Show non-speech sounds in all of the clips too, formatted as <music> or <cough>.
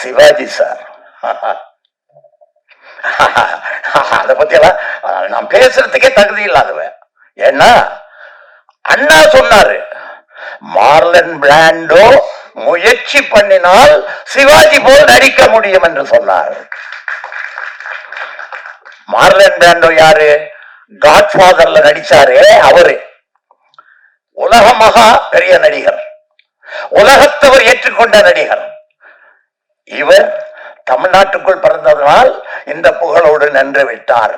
Sivaji sir. அதை பத்தி எல்லாம் நான் பேசுறதுக்கே தகுதி இல்லாதவன். ஏன்னா அண்ணா சொன்னாரு மார்லன் பிராண்டோ முயற்சி பண்ணினால் சிவாஜி போல் நடிக்க முடியும் என்று சொன்னார். மார்லன் பிளாண்டோ யாரு? காட்ஃபாதர்ல நடிச்சாரே அவரு. உலக மகா பெரிய நடிகர். உலகத்தவர் ஏற்றுக்கொண்ட நடிகர். இவர் தமிழ்நாட்டுக்குள் பிறந்ததனால் இந்த புகழோடு நின்று விட்டார்.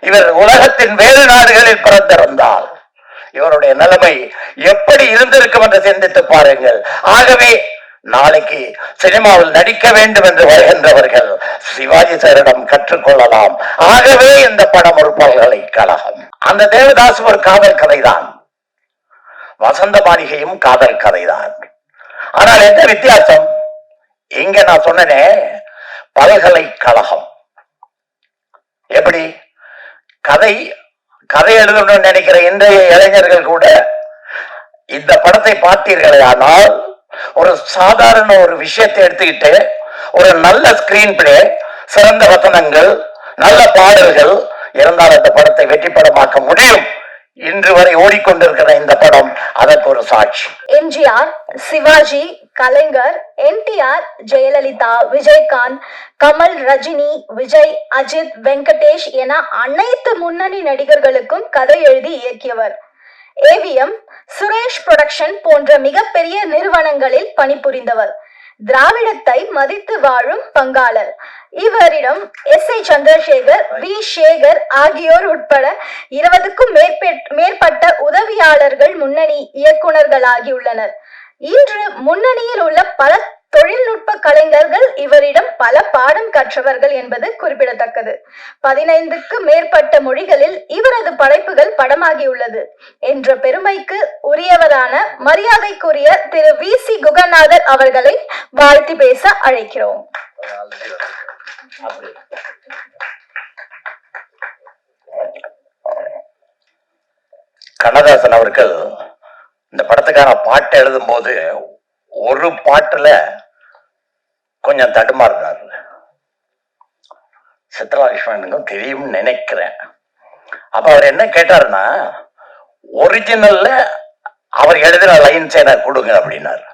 இவர் உலகத்தின் வேறு நாடுகளில் பிறந்திருந்தால் இவருடைய நிலைமை எப்படி இருந்திருக்கும் என்று சிந்தித்து பாருங்கள். ஆகவே நாளைக்கு சினிமாவில் நடிக்க வேண்டும் என்று வருகின்றவர்கள் சிவாஜி சாரிடம் கற்றுக்கொள்ளலாம். ஆகவே இந்த படம் ஒரு பல்கலைக்கழகம். அந்த தேவதாஸ் ஒரு காதல் கதைதான். வசந்த மாளிகையும் காதல் கதைதான். ஆனால் என்ன வித்தியாசம்? இங்க நான் சொன்னனே பல்கலைக்கழகம் எப்படி? கதை கதை எழுதணும்னு நினைக்கிற இன்றைய இளைஞர்கள் கூட இந்த படத்தை பார்த்தீர்களே ஆனால் ஒரு சாதாரண ஒரு விஷயத்தை எடுத்துக்கிட்டு ஒரு நல்ல ஸ்கிரீன் பிளே சிறந்த வசனங்கள் நல்ல பாடல்கள் இருந்தால் அந்த படத்தை வெற்றி படமாக்க முடியும். இன்று வரை ஓடிக்கொண்டிருக்கிற இந்த படம் அதற்கு ஒரு சாட்சி. எம்ஜிஆர் சிவாஜி கலைஞர் என்டிஆர் ஜெயலலிதா விஜயகாந்த் கமல் ரஜினி விஜய் அஜித் வெங்கடேஷ் என அனைத்து முன்னணி நடிகர்களுக்கும் கதை எழுதி இயக்கியவர். ஏவிஎம் சுரேஷ் புரொடக்ஷன் போன்ற மிகப்பெரிய நிறுவனங்களில் பணிபுரிந்தவர். திராவிடத்தை மதித்து வாழும் பங்காளர். இவரிடம் S. I. Chandrasekhar V. Sekhar ஆகியோர் உட்பட இருபதுக்கும் மேற்பட்- மேற்பட்ட உதவியாளர்கள் முன்னணி இயக்குனர்களாகியுள்ளனர் இன்று முன்னணியில் உள்ள பல தொழில்நுட்ப கலைஞர்கள் இவரிடம் பல பாடம் கற்றவர்கள் என்பது குறிப்பிடத்தக்கது. பதினைந்துக்கு மேற்பட்ட மொழிகளில் இவரது படைப்புகள் படமாகியுள்ளது என்ற பெருமைக்கு உரியவரான மரியாதைக்குரிய திரு வி சி குகநாதர் அவர்களை வாழ்த்தி பேச அழைக்கிறோம். கண்ணதாசன் அவர்கள் இந்த படத்துக்கான பாட்டு எழுதும்போது ஒரு பாட்டுல கொஞ்சம் தடுமாறுறாரு. சித்தராலட்சுமணனுக்கும் தெரியும்னு நினைக்கிறேன். அப்ப அவர் என்ன கேட்டாருன்னா ஒரிஜினல்ல அவர் எழுதின லைன்ஸ் எனக்கு கொடுங்க அப்படின்னாரு.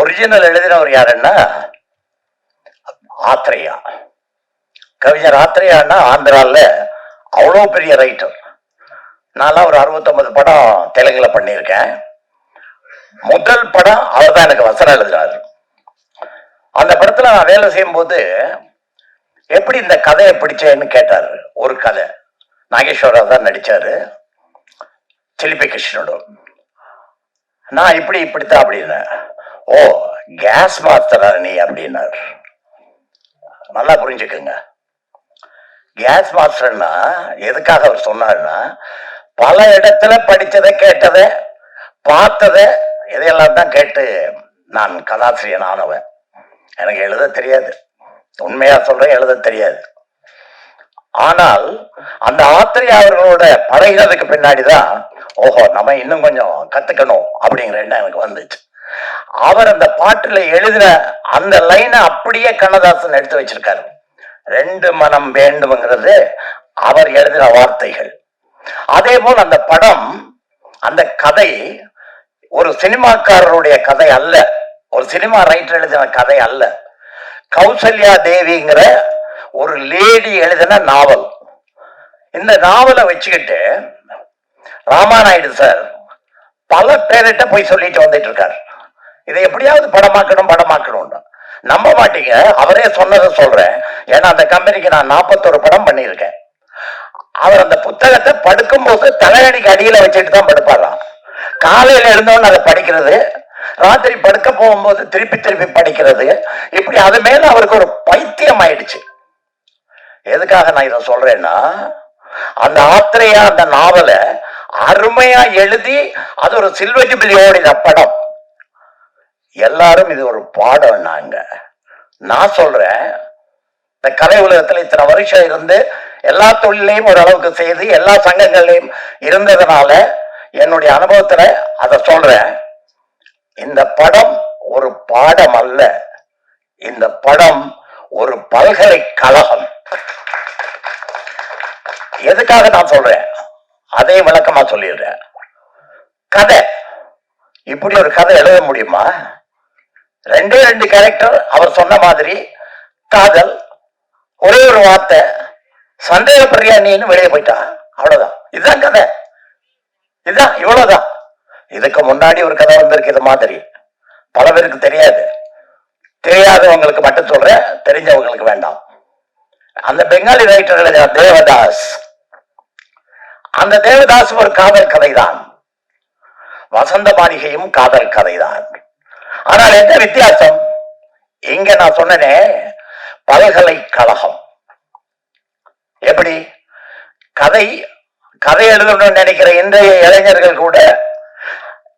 ஒரிஜினல் எழுதினவர் யாருன்னா ஆத்ரேயா. கவிஞர் ஆத்ரேயான்னா ஆந்திரால அவ்வளோ பெரிய ரைட்டர் நான்லாம் ஒரு அறுபத்தொன்பது படம் தெலுங்குல பண்ணியிருக்கேன். முதல் படம் அவர் தான் எனக்கு வசனம் எழுதினார் அந்த படத்துல நான் வேலை செய்யும்போது எப்படி இந்த கதையை பிடிச்சேன்னு கேட்டார். ஒரு கதை. நாகேஸ்வரா தான் நடிச்சாரு. சிலிப்பி கிருஷ்ணனோட. நான் இப்படி இப்படித்தான் அப்படின்னேன். ஓ கேஸ் மாஸ்டரா நீ அப்படின்னார். நல்லா புரிஞ்சுக்குங்க. கேஸ் மாஸ்டர்னா எதுக்காக அவர் சொன்னாருன்னா பல இடத்துல படித்ததை கேட்டதை பார்த்ததை இதையெல்லாம் தான் கேட்டு நான் கதாசிரியன் ஆனவன். எனக்கு எழுத தெரியாது. உண்மையா சொல்றேன் எழுத தெரியாது. ஆனால் அந்த ஆத்திரியா அவர்களோட பழகினதுக்கு பின்னாடிதான் ஓஹோ நம்ம இன்னும் கொஞ்சம் கத்துக்கணும் அப்படிங்கிற எண்ணம் எனக்கு வந்துச்சு. அவர் அந்த பாட்டுல எழுதின அந்த லைனை அப்படியே கண்ணதாசன் எடுத்து வச்சிருக்காரு. ரெண்டு மனம் வேண்டும்ங்கிறது அவர் எழுதின வார்த்தைகள். அதே போல் அந்த படம் அந்த கதை ஒரு சினிமாக்காரருடைய கதை அல்ல. ஒரு சினிமா ரைட்டர் எழுதின கதை அல்ல. கௌசல்யா தேவிங்கிற ஒரு லேடி எழுதின நாவல் இந்த நாவலை வச்சுக்கிட்டு ராமாநாயுடு சார் பல பேர்கிட்ட போய் சொல்லிட்டு வந்துட்டு இருக்காரு இதை எப்படியாவது படமாக்கணும் படமாக்கணும்னு. நம்ப மாட்டீங்க. அவரே சொன்னதை சொல்றேன். ஏன்னா அந்த கம்பெனிக்கு நான் நாற்பத்தொரு படம் பண்ணியிருக்கேன். அவர் அந்த புத்தகத்தை படுக்கும்போது தலையணிக்கு அடியில வச்சுட்டு தான் படுப்பாராம். காலையில எழுந்தோன்னு அதை படிக்கிறது ராத்திரி படுக்க போகும்போது திருப்பி திருப்பி படிக்கிறது. இப்படி அது மேல அவருக்கு ஒரு பைத்தியம் ஆயிடுச்சு. எதுக்காக நான் இதை சொல்றேன்னா அந்த ஆத்திரையா அந்த நாவலை அருமையா எழுதி அது ஒரு சில்வர் ஓடின படம். எல்லாரும் இது ஒரு பாடம் நாங்க. நான் சொல்றேன் இந்த கலை உலகத்துல இத்தனை வருஷம் இருந்து எல்லா தொழிலையும் ஓரளவுக்கு செய்து எல்லா சங்கங்கள்லையும் இருந்ததுனால என்னுடைய அனுபவத்துல அதை சொல்றேன். இந்த படம் ஒரு பாடம் அல்ல. இந்த படம் ஒரு பல்கலைக்கழகம். எதுக்காக நான் சொல்றேன்? அதே விளக்கமா சொல்லிடுறேன். கதை. இப்படி ஒரு கதை எழுத முடியுமா? ரெண்டே ரெண்டு கேரக்டர் அவர் சொன்ன மாதிரி காதல் ஒரே ஒரு வார்த்தை சந்தேகப்படுறியா நீன்னு வெளியே போயிட்டா. அவ்வளவுதான். இதுதான் கதை. இதுதான் இவ்வளவுதான். இதுக்கு முன்னாடி ஒரு கதை வந்திருக்கு இது மாதிரி. பல பேருக்கு தெரியாது. தெரியாதவங்களுக்கு மட்டும் சொல்றேன் தெரிஞ்சவங்களுக்கு வேண்டாம். அந்த பெங்காலி ரைட்டர் எழுதின தேவதாஸ். அந்த தேவதாஸ் ஒரு காதல் கதைதான். வசந்த மாளிகையும் காதல் கதைதான். ஆனால் என்ன வித்தியாசம்? இங்க நான் சொன்னனே பல்கலைக்கழகம். எப்படி? கதை கதை எழுதணும்னு நினைக்கிற இன்றைய இளைஞர்கள் கூட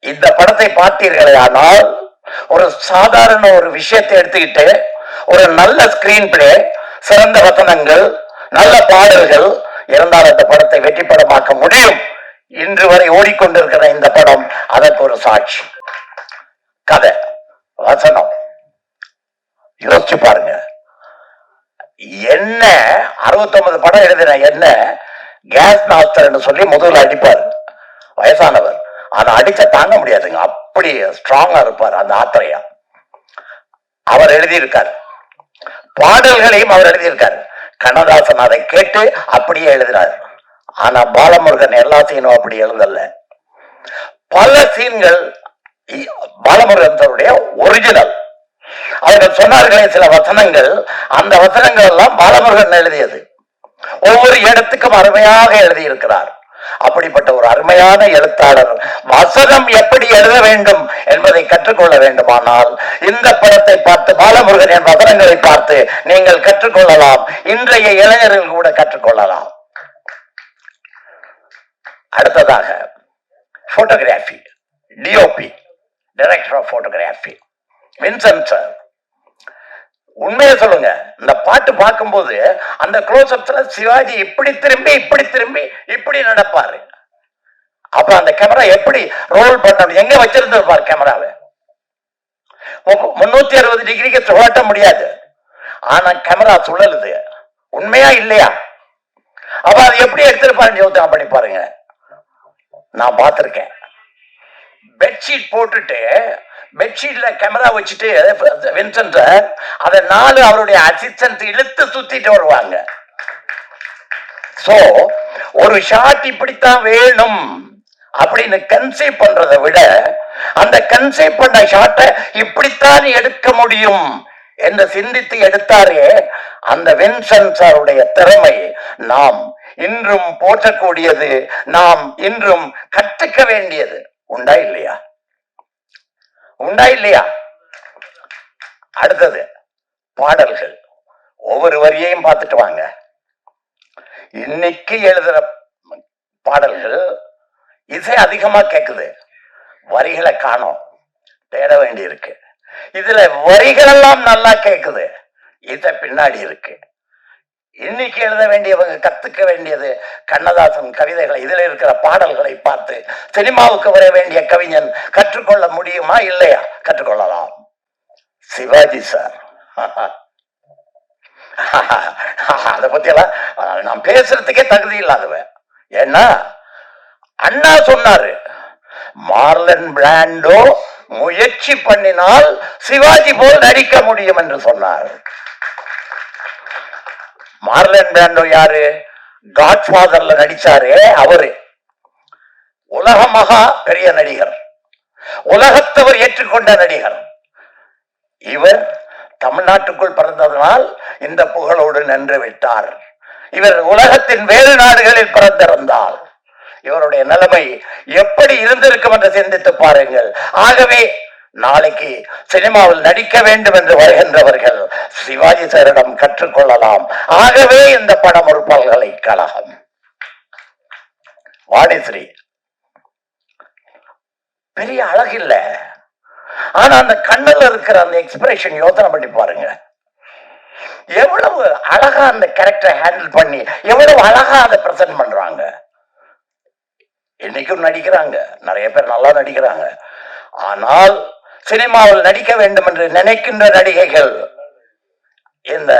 இந்த படத்தை பார்த்தீர்களே ஆனால் ஒரு சாதாரண ஒரு விஷயத்தை எடுத்துக்கிட்டு ஒரு நல்ல ஸ்கிரீன் பிளே சிறந்த வசனங்கள் நல்ல பாடல்கள் இருந்தால் அந்த படத்தை வெற்றி படமாக்க முடியும். இன்று வரை ஓடிக்கொண்டிருக்கிற இந்த படம் அதற்கு ஒரு சாட்சி. கதை வசனம். யோசிச்சு பாருங்க. என்ன அறுபத்தொன்பது படம் எழுதின என்ன கேஸ் மாஸ்டர்னு சொல்லி முதல்ல அடிப்பார். வயசானவர். அதை அடிச்ச தாங்க முடியாதுங்க. அப்படி ஸ்ட்ராங்கா இருப்பார் அந்த ஆத்திரையா. அவர் எழுதியிருக்கார். பாடல்களையும் அவர் எழுதியிருக்கார். கண்ணதாசன் அதை கேட்டு அப்படியே எழுதினார். ஆனா பாலமுருகன் எல்லா சீனும் அப்படி எழுதல. பல சீன்கள் இ- பாலமுருகன் ஒரிஜினல் அவர்கள் சொன்னார்களே சில வசனங்கள். அந்த வசனங்கள் எல்லாம் பாலமுருகன் எழுதியது. ஒவ்வொரு இடத்துக்கும் அருமையாக எழுதியிருக்கிறார். அப்படிப்பட்ட ஒரு அருமையான எழுத்தாளர். வசனம் எப்படி எழுத வேண்டும் என்பதை கற்றுக்கொள்ள வேண்டுமானால் இந்த படத்தை பார்த்து பாலமுருகன் என் வசனங்களை பார்த்து நீங்கள் கற்றுக்கொள்ளலாம். இன்றைய இளைஞர்கள் கூட கற்றுக்கொள்ளலாம். அடுத்ததாக photography DOP director of photography Vincent sir உண்மையை சொல்லுங்க. இந்த பாட்டு பார்க்கும்போது அந்த க்ளோஸ்அப்ஸ்ல சிவாஜி இப்படி திரும்பி இப்படி திரும்பி இப்படி நடப்பாரு. அப்ப அந்த கேமரா எப்படி ரோல் பண்ணணும் எங்க வச்சிருந்திருப்பார் கேமராவை முன்னூத்தி அறுபது டிகிரிக்கு சுழட்ட முடியாது. ஆனா கேமரா சுழலுது. உண்மையா இல்லையா? அப்ப அது எப்படி எடுத்திருப்பாருன்னு யோசனை பண்ணி பாருங்க. நான் பார்த்திருக்கேன். பெட்ஷீட் போட்டுட்டு பெட்ஷீட்ல கேமரா வச்சுட்டு வின்சென்ட் அதை நாலு அவருடைய அசிஸ்டன்ட் இழுத்து சுத்திட்டு வருவாங்க. சோ ஒரு ஷாட் இப்படித்தான் வேணும் அப்படின்னு கன்சீவ் பண்றதை விட அந்த கன்சீவ் பண்ண ஷாட்டை இப்படித்தான் எடுக்க முடியும் என்று சிந்தித்து எடுத்தாரே அந்த வின்சென்ட் சாருடைய திறமை நாம் இன்றும் போற்றக்கூடியது நாம் இன்றும் கற்றுக்க வேண்டியது. உண்டா இல்லையா? உண்டா இல்லையா? அடுத்தது பாடல்கள். ஒவ்வொரு வரியையும் பார்த்துட்டு வாங்க. இன்னைக்கு எழுதுற பாடல்கள் இசை அதிகமா கேக்குது. வரிகளை காணோம். தேட வேண்டி இருக்கு இதுல வரிகள் எல்லாம் நல்லா கேக்குது. இசை பின்னாடி இருக்கு. இன்னைக்கு எழுத வேண்டியவங்க கத்துக்க வேண்டியது கண்ணதாசன் கவிதைகளை இதுல இருக்கிற பாடல்களை பார்த்து சினிமாவுக்கு வர வேண்டிய கவிஞன் கற்றுக்கொள்ள முடியுமா இல்லையா? கற்றுக்கொள்ளலாம். சிவாஜி சார். <laughs> அத பத்தி எல்லாம் நான் பேசுறதுக்கே தகுதி இல்லாதவன். ஏன்னா அண்ணா சொன்னாரு மார்லன் பிராண்டோ முயற்சி பண்ணினால் சிவாஜி போல் நடிக்க முடியும் என்று சொன்னார். மார்லன் பிராண்டோ யாரு? காட்ஃபாதர்ல நடிச்சாரே அவரு. உலக மகா பெரிய நடிகர். உலகத்தவர் ஏற்றுக்கொண்ட நடிகர். இவர் தமிழ்நாட்டுக்குள் பிறந்ததனால் இந்த புகழோடு நின்று விட்டார். இவர் உலகத்தின் வேறு நாடுகளில் பிறந்திருந்தால் இவருடைய நிலைமை எப்படி இருந்திருக்கும் என்று சிந்தித்து பாருங்கள். ஆகவே நாளைக்கு சினிமாவில் நடிக்க வேண்டும் என்று வருகின்றவர்கள் சிவாஜி சாரிடம் கற்றுக்கொள்ளலாம். ஆகவே இந்த படம் ஒரு பல்கலைக்கழகம். வாணிஸ்ரீ பெரிய அழகில்ல. ஆனா அந்த கண்ணுல இருக்கிற அந்த எக்ஸ்பிரஷன் யோசனை பண்ணி பாருங்க. எவ்வளவு அழகா அந்த கேரக்டரை ஹேண்டில் பண்ணி எவ்வளவு அழகா அதை பிரசன்ட் பண்றாங்க. இன்னைக்கும் நடிக்கிறாங்க. நிறைய பேர் நல்லா நடிக்கிறாங்க. ஆனால் சினிமாவில் நடிக்க வேண்டும் என்று நினைக்கின்ற நடிகைகள் இந்த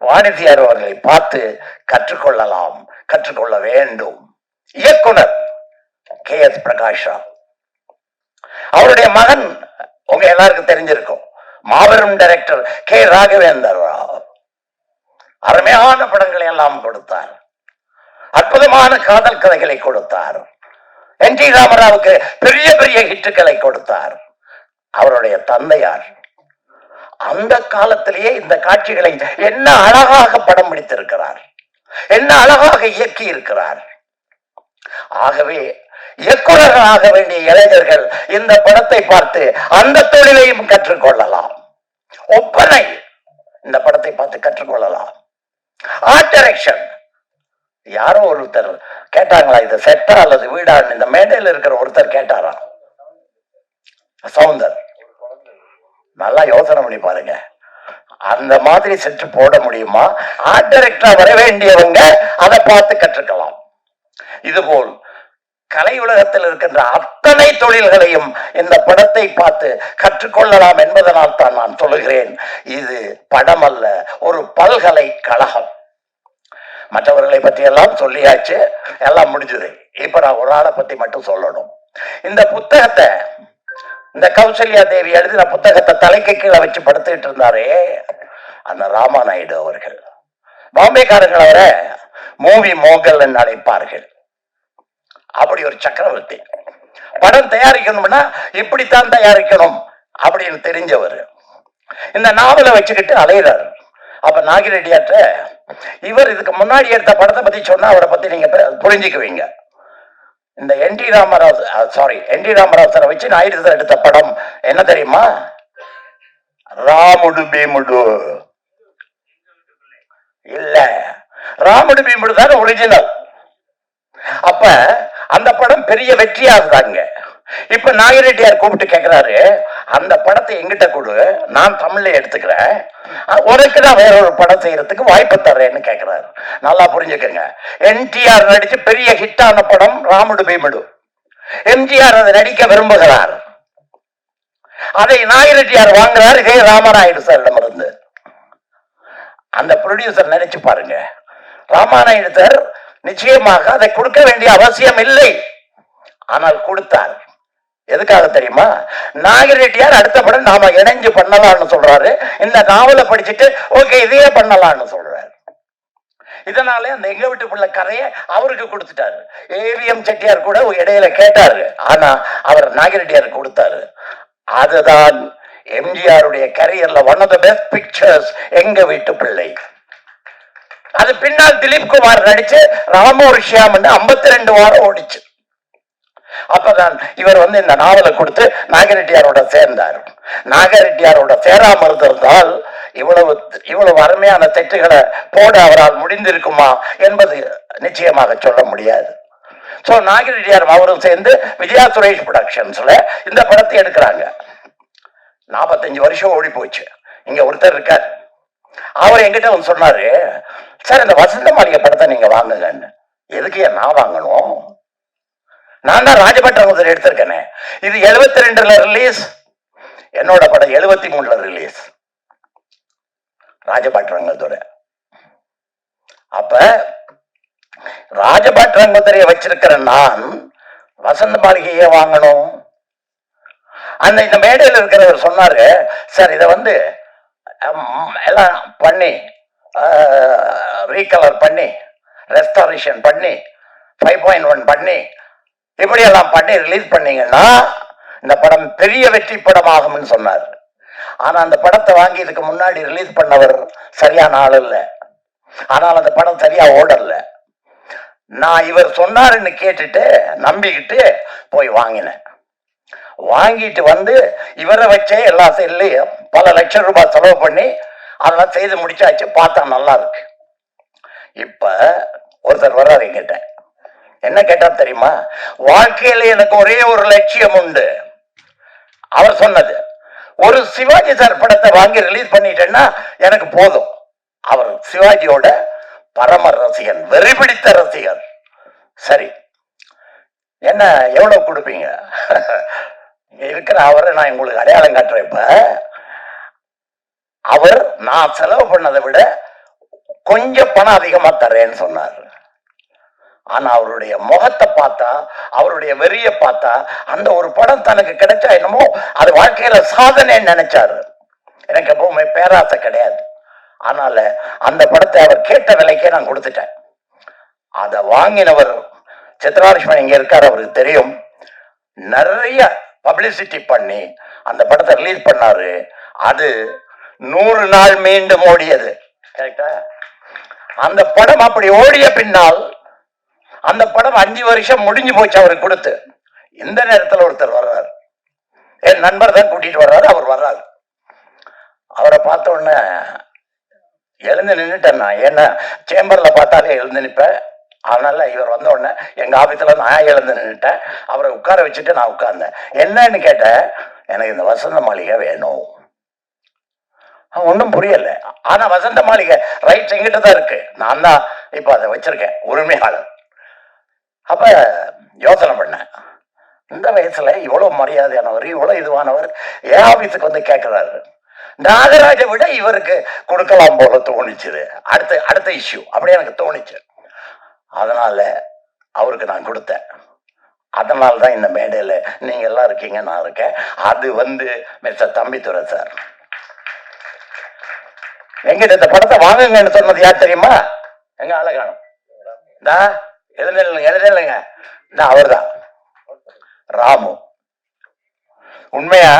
வாணிதியார் அவர்களை பார்த்து கற்றுக்கொள்ளலாம் கற்றுக்கொள்ள வேண்டும். இயக்குனர் கே. எஸ். பிரகாஷ் ராவ். அவருடைய மகன் உங்க எல்லாருக்கும் தெரிஞ்சிருக்கும் மாபெரும் டைரக்டர் கே. ராகவேந்தர் ராவ். அருமையான படங்களை எல்லாம் கொடுத்தார். அற்புதமான காதல் கதைகளை கொடுத்தார். என் டி ராமராவுக்கு பெரிய பெரிய ஹிட்டுகளை கொடுத்தார் அவருடைய தந்தையார் அந்த காலத்திலேயே இந்த காட்சிகளை என்ன அழகாக படம் பிடித்திருக்கிறார் என்ன அழகாக இயக்கி இருக்கிறார் ஆகவே இயக்குநர்களாக வேண்டிய இளைஞர்கள் இந்த படத்தை பார்த்து அந்த தொழிலையும் கற்றுக்கொள்ளலாம் ஒப்பனை இந்த படத்தை பார்த்து கற்றுக்கொள்ளலாம் ஆர்ட் டைரக்ஷன் யாரோ ஒருத்தர் கேட்டாங்களா இது செட்டா அல்லது வீடான்னு? இந்த மேடையில் இருக்கிற ஒருத்தர் கேட்டாரா? சவுந்தர் நல்லா யோசனை பண்ணி பாருங்க. அந்த மாதிரி செட்டு போட முடியுமா? ஆர்ட் டைரக்டரா வர வேண்டியவங்க அதை பார்த்து கற்றுக்கலாம். இதுபோல் கலை உலகத்தில் இருக்கின்ற அத்தனை தொழில்களையும் இந்த படத்தை பார்த்து கற்றுக்கொள்ளலாம் என்பதனால் தான் நான் சொல்லுகிறேன். இது படம் அல்ல ஒரு பல்கலைக்கழகம். மற்றவர்களை பற்றி எல்லாம் சொல்லியாச்சு எல்லாம் முடிஞ்சது. இப்ப நான் ஒரு ஆளை பத்தி மட்டும் சொல்லணும். இந்த புத்தகத்தை இந்த கௌசல்யா தேவி எழுதின புத்தகத்தை தலைக்கு கீழே வச்சு படுத்துக்கிட்டு இருந்தாரே அந்த ராமாநாயுடு அவர்கள். பாம்பேக்காரங்கள் அவரை மூவி மோகல் என்று அழைப்பார்கள். அப்படி ஒரு சக்கரவர்த்தி. படம் தயாரிக்கணும்னா இப்படித்தான் தயாரிக்கணும் அப்படின்னு தெரிஞ்சவர். இந்த நாவலை வச்சுக்கிட்டு அலையிறார். அப்ப நாகிரெட்டியாற்ற இவர் இதுக்கு முன்னாடி எடுத்த படத்தை பத்தி சொன்னா அவரை பத்தி நீங்க புரிஞ்சுக்குவீங்க. இந்த N T Ramarao sorry N T Ramarao சாரை வச்சு நாயுடு சார் எடுத்த படம். என்ன தெரியுமா? ராமுடு பீமுடு. இல்ல. ராமுடு பீமுடு தான் ஒரிஜினல் அப்ப அந்த படம் பெரிய வெற்றியாகுதாங்க. இப்ப நாகரெட்டியார் கூப்பிட்டு கேக்குறாரு அந்த படத்தை எங்கிட்ட கொடு. நான் தமிழ்ல எடுத்துக்கிறேன். உனக்கு தான் வேற ஒரு படம் செய்யறதுக்கு வாய்ப்பு தர்றேன்னு கேட்கிறாரு நல்லா புரிஞ்சுக்கங்க. என்டிஆர் நடிச்சு பெரிய ஹிட்டான படம் ராமுடு பீமுடு. எம்ஜிஆர் அதை நடிக்க விரும்புகிறார். அதை நாயிரெட்டியார் வாங்குறாரு கே ராமநாயுடு சாரிடமிருந்து அந்த ப்ரொடியூசர் நினைச்சு பாருங்க. ராமாநாயுடு சார் நிச்சயமாக அதை கொடுக்க வேண்டிய அவசியம் இல்லை. ஆனால் கொடுத்தார். எதுக்காக தெரியுமா? நாகிரெட்டியார் அடுத்த படம் நாம இணைஞ்சு பண்ணலாம்னு சொல்றாரு. இந்த நாவலை படிச்சுட்டு ஓகே இதையே பண்ணலாம்னு சொல்றாரு. இதனாலே அந்த எங்க வீட்டு பிள்ளை கதையை அவருக்கு கொடுத்துட்டாரு. ஏவிஎம் செட்டியார் கூட இடையில கேட்டாரு. ஆனா அவர் நாகரெட்டியார் கொடுத்தாரு. அதுதான் எம்ஜிஆருடைய கரியர்ல one of the best pictures எங்க வீட்டு பிள்ளை. அது பின்னால் திலீப் குமார் நடிச்சு ராமோர் ஷியாம் ஐம்பத்தி ரெண்டு வாரம் ஓடிச்சு. அப்பதான் இவர் வந்து இந்த நாவலை கொடுத்து நாகரெட்டியாரோட சேர்ந்தார். நாகரெட்டியாரோட சேராமல் இருந்திருந்தால் இவ்வளவு இவ்வளவு அருமையான தெட்டுகளை போட அவரால் முடிந்திருக்குமா என்பது நிச்சயமாக சொல்ல முடியாது. சோ நாகரெட்டியார் அவரும் சேர்ந்து விஜயா சுரேஷ் ப்ரொடக்ஷன்ஸ்ல இந்த படத்தை எடுக்கிறாங்க. நாற்பத்தஞ்சு வருஷம் ஓடி போச்சு இங்க ஒருத்தர் இருக்கார். அவர் என்கிட்ட வந்து சொன்னாரு சார் இந்த வசந்த மாளிகை படத்தை நீங்க வாங்குங்கன்னு. எதுக்கு ஏன் நான் வாங்கணும்? நான் தான் ராஜபட்டம் முதல் எடுத்திருக்கேனே. இது எழுபத்தி ரெண்டுல ரிலீஸ் என்னோட படம் எழுபத்தி மூணுல ரிலீஸ் ராஜபாட்ரங்கத்துறை அப்ப ராஜபாட்ரங்கத்துறையை வச்சிருக்கிற நான் வசந்த மாளிகையே வாங்கணும். அந்த இந்த மேடையில் இருக்கிறவர் சொன்னாரு சார் இதை வந்து எல்லாம் பண்ணி ரீகலர் பண்ணி ரெஸ்டாரேஷன் பண்ணி ஃபைவ் பாயிண்ட் ஒன் பண்ணி இப்படி எல்லாம் பண்ணி ரிலீஸ் பண்ணீங்கன்னா இந்த படம் பெரிய வெற்றி படம் ஆகும்னு சொன்னார். ஆனா அந்த படத்தை வாங்கி இதுக்கு முன்னாடி ரிலீஸ் பண்ணவர் சரியான ஆள் இல்லை. ஆனால் அந்த படம் சரியா ஓடல. நான் இவர் சொன்னாருன்னு கேட்டுட்டு நம்பிக்கிட்டு போய் வாங்கினேன். வாங்கிட்டு வந்து இவரை வச்சே எல்லா செல்லையும் பல லட்சம் ரூபாய் செலவு பண்ணி அதெல்லாம் செய்து முடிச்சாச்சு. பார்த்தா நல்லா இருக்கு. இப்ப ஒருத்தர் வர்றாரு என்கிட்ட. என்ன கேட்டா தெரியுமா? வாழ்க்கையில எனக்கு ஒரே ஒரு லட்சியம் உண்டு. அவர் சொன்னது ஒரு சிவாஜி சார் படத்தை வாங்கி ரிலீஸ் பண்ணிட்டேன்னா எனக்கு போதும். அவர் சிவாஜியோட பரம ரசிகன் வெறி பிடித்த ரசிகர் சரி என்ன எவ்வளவு கொடுப்பீங்க? இருக்கிற அவரை நான் உங்களுக்கு அடையாளம் காட்டுறேன் இப்ப. அவர் நான் செலவு பண்ணதை விட கொஞ்சம் பணம் அதிகமா தரேன்னு சொன்னார். ஆனா அவருடைய முகத்தை பார்த்தா அவருடைய வெறிய பார்த்தா அந்த ஒரு படம் தனக்கு கிடைச்சா என்னமோ அது வாழ்க்கையில சாதனைன்னு நினைச்சாரு. எனக்கு எப்பவுமே பேராசை கிடையாது. ஆனால அந்த படத்தை அவர் கேட்ட விலைக்கே நான் கொடுத்துட்டேன். அதை வாங்கினவர் சித்ராலட்சுமன் இங்க இருக்காரு அவருக்கு தெரியும். நிறைய பப்ளிசிட்டி பண்ணி அந்த படத்தை ரிலீஸ் பண்ணாரு. அது நூறு நாள் மீண்டும் ஓடியது. கரெக்டா அந்த படம் அப்படி ஓடிய பின்னால் அந்த படம் அஞ்சு வருஷம் முடிஞ்சு போச்சு அவருக்கு கொடுத்து. இந்த நேரத்தில் ஒருத்தர் வர்றாரு. என் நண்பர் தான் கூட்டிட்டு வர்றாரு அவர் வர்றாரு. அவரை பார்த்த உடனே எழுந்து நின்றுட்டேன் நான். ஏன்னா சேம்பரில் பார்த்தாலே எழுந்து நிற்பேன் அதனால இவர் வந்த உடனே எங்கள் ஆபீஸ்ல நான் எழுந்து நின்றுட்டேன் அவரை உட்கார வச்சுட்டு நான் உட்கார்ந்தேன். என்னன்னு கேட்டேன் எனக்கு இந்த வசந்த மாளிகை வேணும். ஒன்றும் புரியலை. ஆனால் வசந்த மாளிகை ரைட் எங்கிட்ட தான் இருக்கு. நான் தான் இப்போ அதை வச்சிருக்கேன். உரிமையாளர். அப்ப யோசனை பண்ணேன். இந்த வயசுல இவ்வளவு மரியாதையானவர் இவ்வளவு இதுவானவர் என் ஆபீஸுக்கு வந்து கேட்கிறாரு. நாகராஜை விட இவருக்கு கொடுக்கலாம் போல தோணுச்சுது. அடுத்த அடுத்த இஷ்யூ அப்படியே எனக்கு தோணுச்சு. அதனால அவருக்கு நான் கொடுத்தேன். அதனால தான் இந்த மேடையில் நீங்க எல்லாம் இருக்கீங்க நான் இருக்கேன். அது வந்து மிஸ்டர் தம்பித்துறை சார். எங்கிட்ட இந்த படத்தை வாங்குங்கன்னு சொன்னது யார் தெரியுமா? எங்க ஆளை காணும் இந்தா இல்லைங்க? நான் அவர்தான். ராமு. உண்மையா?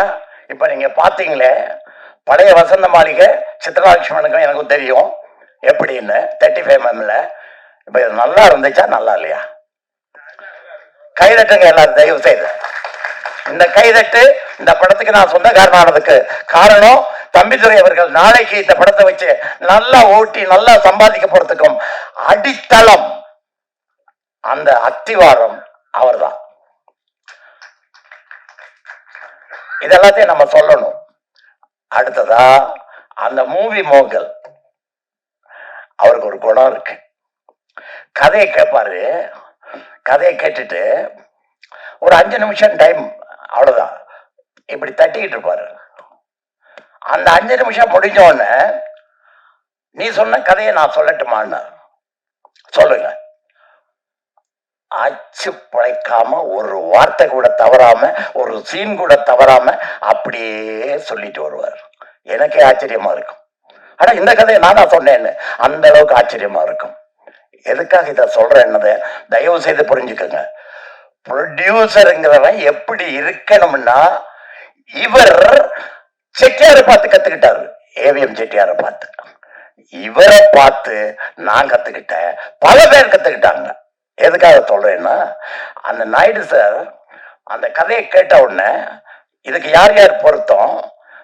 இப்ப நீங்க பாத்தீங்களே பழைய வசந்த மாளிகை சித்ரலட்சுமனுக்கும் எனக்கும் தெரியும். எப்படின்னு? தேர்ட்டி ஃபைவ் எம்எம்ல இப்ப இது நல்லா இருந்துச்சா நல்லா இல்லையா? கைதட்டுங்க எல்லாரும் தயவு செய்து. இந்த கைதட்டு இந்த படத்துக்கு நான் சொந்தக்காரன் ஆனதுக்கு காரணம் தம்பிதுரை அவர்கள் நாளைக்கு இந்த படத்தை வச்சு நல்லா ஓட்டி நல்லா சம்பாதிக்க போறதுக்கும் அடித்தளம். அந்த அத்திவாரம் அவர்தான். இதெல்லாத்தையும் நம்ம சொல்லணும். அடுத்ததா அந்த மூவி மோகல் அவருக்கு ஒரு குணம் இருக்கு. கதையை கேட்பாரு கதையை கேட்டுட்டு ஒரு அஞ்சு நிமிஷம் டைம் அவ்வளவுதான். இப்படி தட்டிக்கிட்டு இருப்பாரு. அந்த அஞ்சு நிமிஷம் முடிஞ்ச உடனே நீ சொன்ன கதையை நான் சொல்லட்டுமான்னு. சொல்லுங்க. அச்சு பிழைக்காம ஒரு வார்த்தை கூட தவறாம ஒரு சீன் கூட தவறாம அப்படியே சொல்லிட்டு வருவார். எனக்கே ஆச்சரியமா இருக்கும். ஆனா இந்த கதையை நானா சொன்னேன்னு அந்த அளவுக்கு ஆச்சரியமா இருக்கும். எதுக்காக இதை சொல்றேன்னதை தயவு செய்து புரிஞ்சுக்கோங்க. ப்ரொடியூசருங்கிறவன் எப்படி இருக்கணும்னா இவர் செட்டியாரை பார்த்து கத்துக்கிட்டாரு. ஏவிஎம் செட்டியாரை பார்த்து. இவரை பார்த்து நான் கத்துக்கிட்டேன். பல பேர் கத்துக்கிட்டாங்க. எதுக்காக சொல்றேன்னா அந்த நாயுடு சார் அந்த கதையை கேட்ட உடனே இதுக்கு யார் யார் பொருத்தம்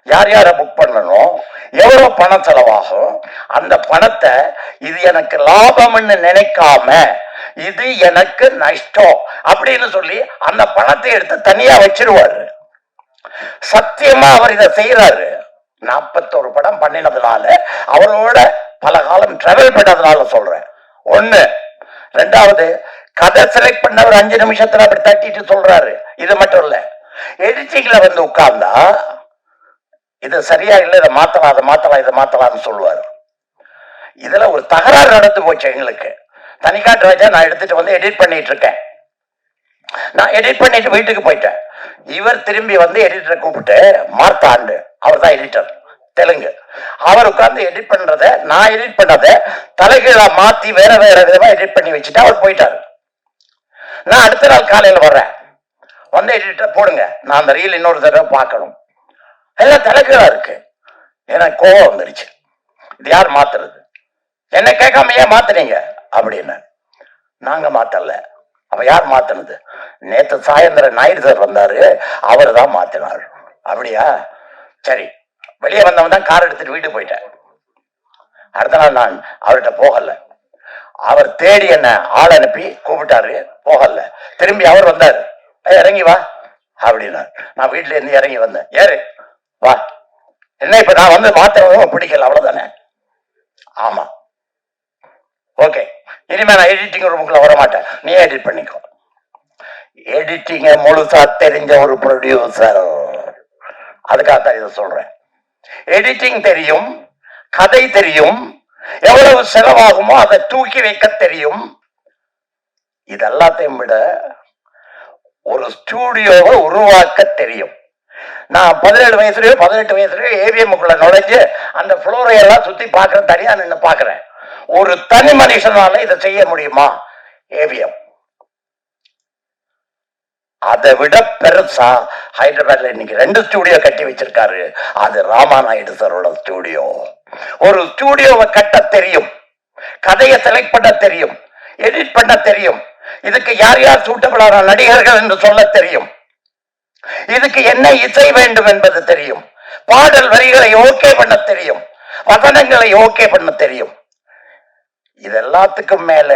யார் யாரை புக் பண்ணணும் எவ்வளோ பணம் செலவாகும் அந்த பணத்தை இது எனக்கு லாபம்னு நினைக்காம இது எனக்கு நஷ்டம் அப்படின்னு சொல்லி அந்த பணத்தை எடுத்து தனியா வச்சிருவாரு. சத்தியமா அவர் இதை செய்யறாரு நாற்பத்தோரு படம் பண்ணினதுனால அவரோட பல காலம் டிராவல் பண்ணதுனால சொல்றேன். ஒன்று ரெண்டாவது கதை செலக்ட் பண்ண ஒரு அஞ்சு நிமிஷத்துல அப்படி தட்டிட்டு சொல்றாரு. இது மட்டும் இல்ல. எடிட்டிங்ல வந்து உட்கார்ந்தா இது சரியா இல்லை இதை மாத்தலாம் அதை மாத்தலாம் இதை மாத்தலாம்னு சொல்லுவார். இதுல ஒரு தகராறு நடந்து போச்சு எங்களுக்கு. தனிக்காட்டு ராஜா நான் எடுத்துட்டு வந்து எடிட் பண்ணிட்டு இருக்கேன். நான் எடிட் பண்ணிட்டு வீட்டுக்கு போயிட்டேன். இவர் திரும்பி வந்து எடிட்டரை கூப்பிட்டு மார்த்தாண்டு அவர் தான் எடிட்டர் தெலுங்கு. அவர் உட்கார்ந்து எடிட் பண்றத நான் எடிட் பண்ணத தலைகீழா மாத்தி வேற வேற விதமா எடிட் பண்ணி வச்சுட்டு அவர் போயிட்டாரு. நான் அடுத்த நாள் காலையில வர்றேன். வந்து எடிட்டர் போடுங்க. நான் அந்த ரீல் இன்னொரு தடவை பார்க்கணும். எல்லாம் தலைகீழா இருக்கு. எனக்கு கோவம் வந்துருச்சு. இது யார் மாத்துறது? என்ன கேட்காம ஏன் மாத்துனீங்க? அப்படின்னு. நாங்க மாத்தல. அப்ப யார் மாத்தினது? நேத்து சாயந்தரம் நாயுடு சார் வந்தாரு. அவர் தான் மாத்தினார். அப்படியா? சரி. வெளியே வந்தவன் தான் கார் எடுத்துட்டு வீட்டுக்கு போயிட்டேன். அடுத்த நாள் நான் அவர்கிட்ட போகல. அவர் தேடி என்ன ஆள் அனுப்பி கூப்பிட்டாரு போகல. திரும்பி அவர் வந்தார். இறங்கி வா அப்படின்னார். நான் வீட்டுல இருந்து இறங்கி வந்தேன். ஏறு வா. என்ன இப்ப நான் வந்து மாத்திரம் பிடிக்கல அவ்வளவுதானே? ஆமா. ஓகே இனிமே நான் எடிட்டிங் ரூமுக்குள்ள வர மாட்டேன் நீ எடிட் பண்ணிக்கோ. எடிட்டிங்க முழுசா தெரிஞ்ச ஒரு ப்ரொடியூசர் அதுக்காக தான் இதை சொல்றேன். எடிட்டிங் தெரியும் கதை தெரியும் எவ்வளவு செலவாகுமோ அதை தூக்கி வைக்க தெரியும். இதெல்லாத்தையும் விட ஒரு ஸ்டூடியோவை உருவாக்க தெரியும். நான் பதினேழு வயசுலயோ பதினெட்டு வயசுலயோ ஏவிஎம்குள்ள நுழைஞ்சு அந்த ஃப்ளோரை எல்லாம் சுத்தி பாக்குறேன் தனியா நின்று பாக்குறேன் ஒரு தனி மனுஷனால இதை செய்ய முடியுமா? ஏவிஎம். அதை விட பெருசா ஹைதராபாத்ல இன்னைக்கு ரெண்டு ஸ்டூடியோ கட்டி வச்சிருக்காரு. அது ராமாநாயுடு சாரோட ஸ்டூடியோ ஒரு ஸ்டூடியோவை கட்ட தெரியும். கதையை செலக்ட் பண்ண தெரியும். எடிட் பண்ண தெரியும். இதுக்கு யார் யார் சூட்டபிளான நடிகர்கள் என்று சொல்ல தெரியும். இதுக்கு என்ன இசை வேண்டும் என்பது தெரியும். பாடல் வரிகளை ஓகே பண்ண தெரியும். வசனங்களை ஓகே பண்ண தெரியும். இது எல்லாத்துக்கும் மேல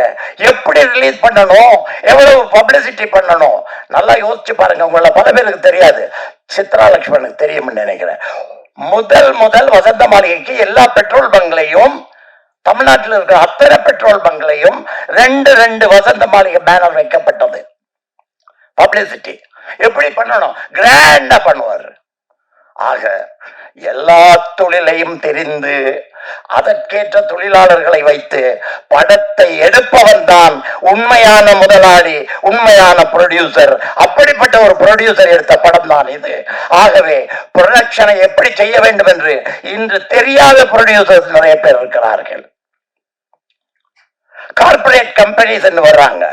எப்படி ரிலீஸ் பண்ணணும்? எவ்வளவு பப்ளிசிட்டி பண்ணணும்? நல்லா யோசிச்சு பாருங்க உங்களை பல பேருக்கு தெரியாது. சித்ரா லட்சுமணுக்கு தெரியும்னு நினைக்கிறேன். முதல் முதல் வசந்த மாளிகைக்கு எல்லா பெட்ரோல் பங்க்லையும் தமிழ்நாட்டில் இருக்கிற அத்தனை பெட்ரோல் பங்க்லையும் ரெண்டு ரெண்டு வசந்த மாளிகை பேனர் வைக்கப்பட்டது. பப்ளிசிட்டி எப்படி பண்ணணும்? கிராண்டா பண்ணுவார். ஆக எல்லா தொழிலையும் தெரிந்து அதற்கேற்ற தொழிலாளர்களை வைத்து படத்தை எடுப்பவன் தான் உண்மையான முதலாளி உண்மையான புரொடியூசர் அப்படிப்பட்ட ஒரு புரொடியூசர் எடுத்த படம் தான் இது. ஆகவே புரொடக்ஷனை எப்படி செய்ய வேண்டும் என்று இன்று தெரியாத புரொடியூசர்ஸ் நிறைய பேர் இருக்கிறார்கள். கார்ப்பரேட் கம்பெனிஸ் என்று வர்றாங்க.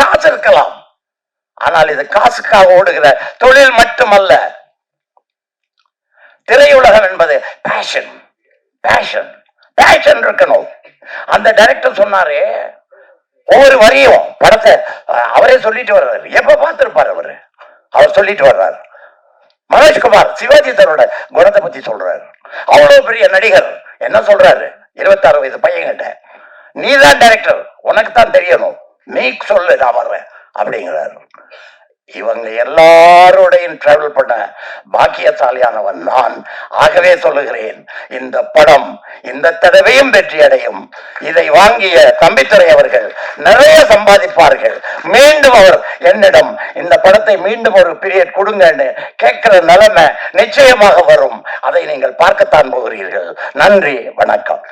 காசு இருக்கலாம். ஆனால் இது காசுக்காக ஓடுகிற தொழில் மட்டுமல்ல. திரையுலகம் என்பது பேஷன் பேஷன் பேஷன் இருக்கணும். அந்த டைரக்டர் சொன்னாரு ஒவ்வொரு வரியும் படத்தை அவரே சொல்லிட்டு வர்றாரு. எப்ப பார்த்திருப்பார் அவரு? அவர் சொல்லிட்டு வர்றாரு. மனோஜ்குமார் சிவாஜி தரோட குணத்தை பத்தி சொல்றாரு. அவ்வளவு பெரிய நடிகர். என்ன சொல்றாரு? இருபத்தாறு வயசு பையன்கிட்ட. நீதான் டைரக்டர் உனக்கு தான் தெரியணும். நீ சொல்லு நான் வர்றேன் அப்படிங்கிறாரு. இவங்க எல்லாரோடையும் டிராவல் பண்ண பாக்கியசாலியானவன் நான். ஆகவே சொல்லுகிறேன் இந்த படம் இந்த தடவையும் வெற்றி அடையும் இதை வாங்கிய தம்பித்துறை அவர்கள் நிறைய சம்பாதிப்பார்கள். மீண்டும் அவர் என்னிடம் இந்த படத்தை மீண்டும் ஒரு பீரியட் கொடுங்கன்னு கேட்கிற நிலைமை நிச்சயமாக வரும். அதை நீங்கள் பார்க்கத்தான் போகிறீர்கள். நன்றி வணக்கம்.